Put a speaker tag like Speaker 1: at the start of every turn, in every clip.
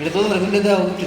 Speaker 1: এটা তোদের এখানে দাও একটু।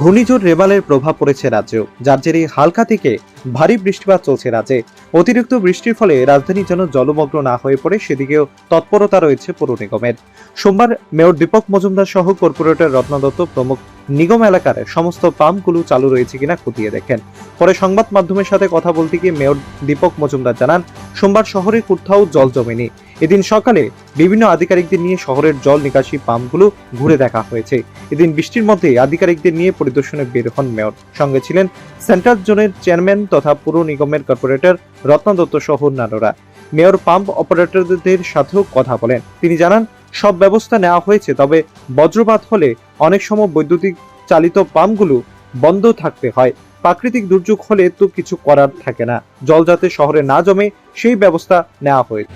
Speaker 2: ঘূর্ণিঝড় রেমালের প্রভাব পড়েছে রাজ্যেও, যার জেরে হালকা থেকে ভারী বৃষ্টিপাত চলছে রাজ্যে অতিরিক্ত বৃষ্টির ফলে রাজধানী যেন জলমগ্ন না হয়ে পড়ে সেদিকেও তৎপরতা রয়েছে পৌর নিগমের সোমবার মেয়র দীপক মজুমদার সহ কর্পোরেটর রত্না দত্ত প্রমুখ নিগম এলাকার সমস্ত পাম্পগুলো চালু রয়েছে কিনা খতিয়ে দেখেন। পরে সংবাদ মাধ্যমের সাথে কথা বলতে গিয়ে মেয়র দীপক মজুমদার জানান, সোমবার শহরে কোথাও জল জমেনি। এদিন সকালে বিভিন্ন আধিকারিকদের নিয়ে শহরের জল নিকাশি পাম্পগুলো ঘুরে দেখা হয়েছে। এদিন বৃষ্টির মধ্যে আধিকারিকদের নিয়ে পরিদর্শনে বের হন মেয়র। সঙ্গে ছিলেন সেন্ট্রাল জোনের চেয়ারম্যান তথা পুর নিগমের কর্পোরেটর রত্না দত্ত সহ অন্যান্যরা। মেয়র পাম্প অপারেটরদের সাথেও কথা বলেন। তিনি জানান সব ব্যবস্থা নেওয়া হয়েছে, তবে বজ্রপাত হলে অনেক সময় বৈদ্যুতিক চালিত পাম্পগুলো বন্ধ থাকতে হয়। প্রাকৃতিক দুর্যোগ হলে তো কিছু করার থাকে না। জল যাতে শহরে না জমে, সেই ব্যবস্থা নেওয়া হয়েছে।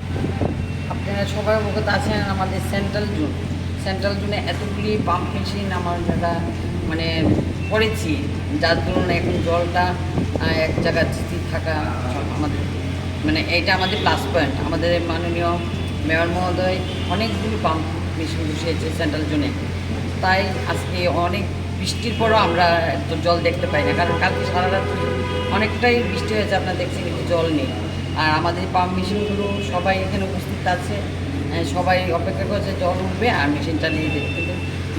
Speaker 3: আপনারা সবাই অবগত আছেন, আমাদের সেন্ট্রাল জোন সেন্ট্রাল জোনে এতগুলি পাম্প মেশিন আমার যারা মানে করেছি। যার দরুন এখন জলটা এক জায়গায় থাকা আমাদের মানে এইটা আমাদের প্লাস পয়েন্ট আমাদের মাননীয় মেয়র মহোদয় অনেকগুলো পাম্প মেশিন বসিয়েছে সেন্ট্রাল জোনে। তাই আজকে অনেক বৃষ্টির পরও আমরা জল দেখতে পাই না। কারণ কালকে সারা রাত্রি অনেকটাই বৃষ্টি হয়েছে, আপনারা দেখছেন কিন্তু জল নেই। আর আমাদের পাম্প মেশিনগুলো সবাই এখানে উপস্থিত আছে। সবাই অপেক্ষা করছে জল উঠবে আর মেশিন চালিয়ে কিন্তু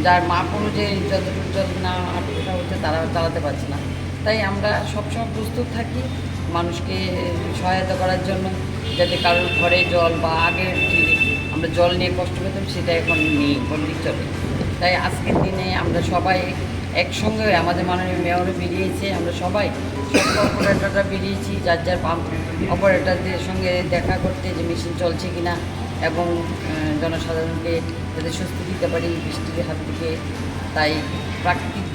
Speaker 3: যার মাপ অনুযায়ী যতটুকু জল না আটকা হচ্ছে তারা চালাতে পারছে না। তাই আমরা সবসময় প্রস্তুত থাকি। মানুষকে সহায়তা করার জন্য যাতে কারোর ঘরে জল বা আগের যে আমরা জল নিয়ে কষ্ট পেতাম, সেটা এখন নেই বললেই চলে। তাই আজকের দিনে আমরা সবাই একসঙ্গে আমাদের মাননীয় মেয়রও বেরিয়েছে, আমরা সবাই সব অপারেটররা বেরিয়েছি, যার যার পাম্প অপারেটরদের সঙ্গে দেখা করতে যে মেশিন চলছে কিনা এবং জনসাধারণকে যাতে স্বস্তি দিতে পারি, বৃষ্টির হাত থেকে। তাই প্রাকৃতিক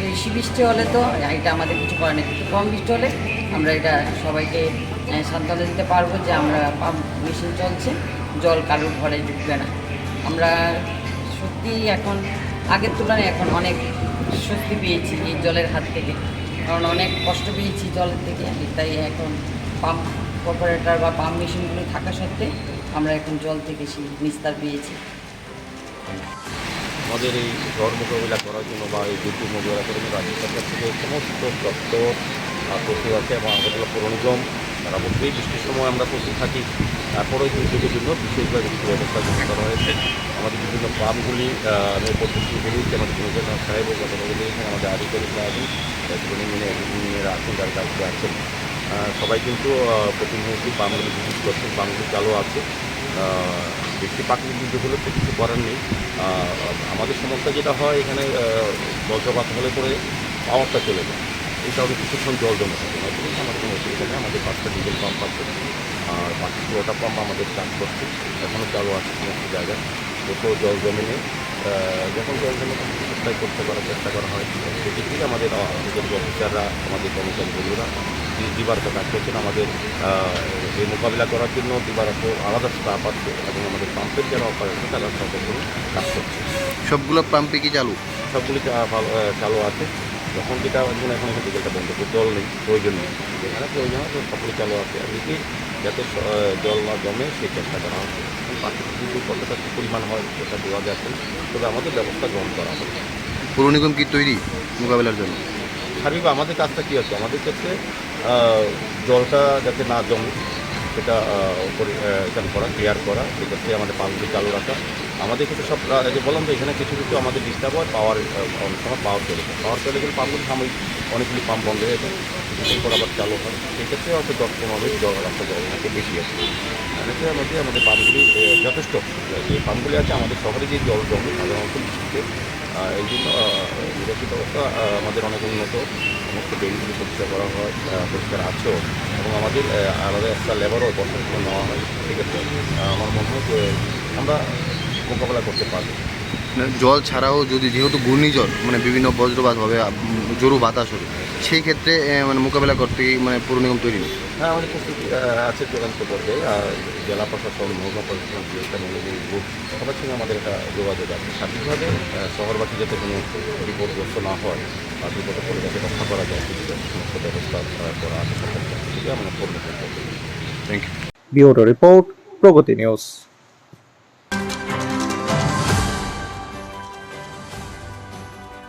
Speaker 3: বেশি বৃষ্টি হলে তো এটা আমাদের কিছু করার নেই। কম বৃষ্টি হলে আমরা এটা সবাইকে সান্ত্বনা দিতে পারব যে আমরা পাম্প মেশিন চলছে, জল কারোর ঘরে ঢুকবে না। আমরা সত্যি এখন, আগের তুলনায় এখন অনেক স্বস্তি পেয়েছি এই জলের হাত থেকে। কারণ অনেক কষ্ট পেয়েছি জলের থেকে। তাই এখন পাম্প অপারেটর বা পাম্প মেশিনগুলো থাকা সত্ত্বে আমরা এখন জল থেকে সেই নিস্তার পেয়েছি।
Speaker 4: আমাদের এই ঝড় মোকাবিলা করার জন্য বা এই দুর্যোগ মোকাবিলা করার জন্য রাজ্য সরকার থেকে সমস্ত দপ্তর প্রস্তুত আছে এবং আমাদের পৌর নিগম তারা বলতেই বৃষ্টির সময় আমরা প্রস্তুত থাকি। তারপরে দুর্যোগের জন্য বিশেষভাবে কিছু ব্যবস্থা গ্রহণ করা হয়েছে। আমাদের বিভিন্ন পাম্পগুলি পদ্ধতি বেরিয়েছে আমাদের পৌরসভা সাহেব বলেছেন আমাদের আধিকারিকরা আছেন ইঞ্জিনিয়ার আছেন যারা কাজে আছেন। সবাই কিন্তু আহ, প্রতিনিয়তই পাম্পগুলি বিদ্যুৎ করছেন পাম্পগুলি চালু আছে। বৃষ্টি প্রাকৃতিক তো কিছু করার নেই। আমাদের সমস্যা যেটা হয়, এখানে বজ্রপাত হলে পরে পাওয়ারটা চলে যায়। এই কারণে কিছুক্ষণ জল জমে থাকে। না কিন্তু আমাদের কোনো অসুবিধা নেই। আমাদের পাঁচটা ডিজেল পাম্প আছে। আর বাকি পুরোটা পাম্প আমাদের কাজ করছে। এখনও চালু আছে সমস্ত জায়গায়। কোথাও জল জমে নেই। যখন জল জমে তখন সাপ্লাই করতে করার চেষ্টা করা হয়। থেকে আমাদের আমাদের অফিসাররা আমাদের কর্মচারী বন্ধুরা দিবারত কাজ করছেন আমাদের এই মোকাবিলা করার জন্য দিবারত আলাদা স্টাফ আছে এবং আমাদের পাম্পের যারা অপারেটর তারা সর্বক্ষণ কাজ করছে।
Speaker 5: সবগুলো পাম্পে কি চালু?
Speaker 4: সবগুলি চালু আছে। যখন যেটা যেমন এখন এখন বিকেলটা বন্ধ করে জল নেই প্রয়োজন নেই। যেখানে প্রয়োজন আছে সবগুলি চালু আছে। আর এদিকে যাতে জল না জমে সেই চেষ্টা করা হচ্ছে। এখন প্রাকৃতিক দুর্যোগ কতটা কী পরিমাণ হয় সেটা বোঝা যাচ্ছে। তবে আমাদের ব্যবস্থা গ্রহণ করা হবে।
Speaker 5: পৌর নিগম কি তৈরি মোকাবেলার জন্য?
Speaker 4: শারীরিক আমাদের কাজটা কী আছে? আমাদের ক্ষেত্রে জলটা যাতে না জমে, সেটা পরিষ্কার করা ক্লিয়ার করা সেক্ষেত্রে আমাদের পাম্পটি চালু রাখা। আমাদের ক্ষেত্রে সব যে বললাম যে এখানে কিছু কিছু আমাদের ডিস্টার্ব হয় পাওয়ার অনেক সময় পাওয়ার চলে যায়। পাওয়ার চলে গেলে পাম্পগুলো সাময়িক, অনেকগুলি পাম্প বন্ধ হয়ে যায় কিছুক্ষণ পর আবার চালু হয়। সেক্ষেত্রে হয়তো দশ পনেরো জল রাস্তা জল থাকে বেশি আছে। অনেকের মধ্যে আমাদের পাম্পগুলি যথেষ্ট। যে পাম্পগুলি আছে, আমাদের শহরে যে জল জমে, সাধারণত এই জন্য নিরাপদ ব্যবস্থা আমাদের অনেক উন্নত। সমস্ত ড্রেনগুলি পরিষ্কার করা হয় পরিষ্কার আছেও এবং আমাদের আলাদা একটা লেবারও বসার নেওয়া হয়। সেক্ষেত্রে আমার মনে হয় যে আমরা মোকাবেলা করতে পারব।
Speaker 5: না, জল ছাড়াও যদি যেহেতু ঘূর্ণিঝড় মানে বিভিন্ন বজ্রপাত হবে জোরু বাতাস হবে সেই ক্ষেত্রে মানে মোকাবেলা করতে মানে পৌর নিগম তৈরি নেই।
Speaker 4: হ্যাঁ আমাদের প্রস্তুতি আছে চূড়ান্ত পর্যায়ে আর জেলা প্রশাসন মহকুমা প্রশাসন গ্রুপ সবার সঙ্গে আমাদের একটা যোগাযোগ আছে। সার্বিকভাবে শহরবাসী যাতে কোনো বিপদগ্রস্ত না হয় বা বিপদে পড়ে যাতে রক্ষা করা যায় সমস্ত ব্যবস্থা করা আছে। সরকারের থেকে আমরা পূর্ণ করতে
Speaker 5: thank you
Speaker 2: bureau report Pragati news.